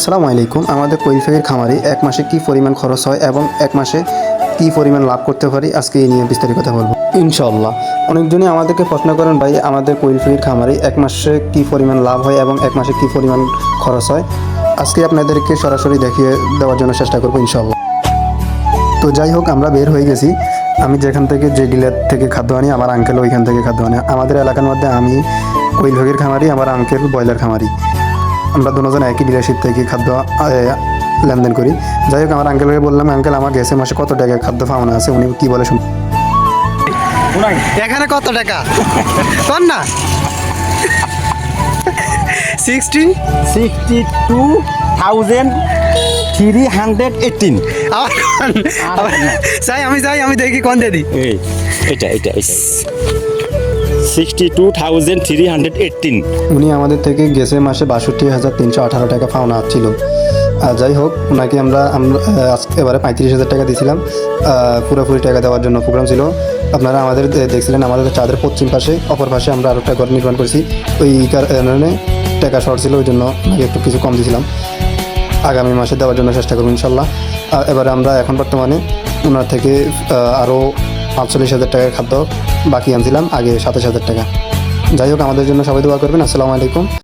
আসসালামু আলাইকুম। আমাদের কৈলফেকের খামারে এক মাসে কি পরিমাণ খরচ হয় এবং এক মাসে কি পরিমাণ লাভ করতে পারি? আজকে এই নিয়ে বিস্তারিত কথা বলব। ইনশাল্লাহ অনেকজনই আমাদেরকে প্রশ্ন করেন, ভাই, আমাদের কৈলফেকের খামারে এক মাসে কি পরিমাণ লাভ হয় এবং এক মাসে কি পরিমাণ খরচ হয়? আজকে আপনাদেরকে সরাসরি দেখিয়ে দেওয়ার জন্য চেষ্টা করব ইনশাল্লাহ তো যাই হোক, আমরা বের হয়ে গেছি। আমি যেখান থেকে যে ডিলার থেকে খাদ্য আনি, আমার আঙ্কেল ওইখান থেকে খাদ্য আনি। আমাদের এলাকার মধ্যে আমি কৈলভোগের খামারি, আমার আঙ্কেল ব্রয়লার খামারি। আমরা দুজন একই ডিলারশিপ থেকে খাদ্য লেনদেন করি। যাই হোক আমার আঙ্কেলকে বললাম আঙ্কেল আমার গেছে মাসে কত টাকা খাদ্য পাওনা আছে? উনি কি বলে শুন এখানে কত টাকা? কর না। Sixty sixty two thousand three hundred eighteen যাই আমি যাই আমি দেখি কোন দিদি এটা এটা এটা sixty two thousand three hundred eighteen উনি আমাদের থেকে গেছে মাসে বাষট্টি হাজার তিনশো আঠারো টাকা পাওনা ছিল আর যাই হোক ওনাকে আমরা আমরা এবারে পঁয়ত্রিশ হাজার টাকা দিয়েছিলাম। পুরোপুরি টাকা দেওয়ার জন্য প্রোগ্রাম ছিল। আপনারা আমাদের দেখছিলেন আমাদের চাঁদের পশ্চিম পাশে, অপর পাশে আমরা আরও একটা ঘর নির্মাণ করেছি। ওই কারণে টাকা শর্ট ছিল, ওই জন্য ওনাকে একটু কিছু কম দিয়েছিলাম। আগামী মাসে দেওয়ার জন্য চেষ্টা করব ইনশাল্লাহ। এবারে আমরা এখন বর্তমানে ওনার থেকে আরও পাঁচচল্লিশ হাজার টাকার খাদ্য বাকি আনছিলাম, আগে সাতাশ হাজার টাকা। যাই হোক, আমাদের জন্য সবাই দোয়া করবেন। আসসালামু আলাইকুম।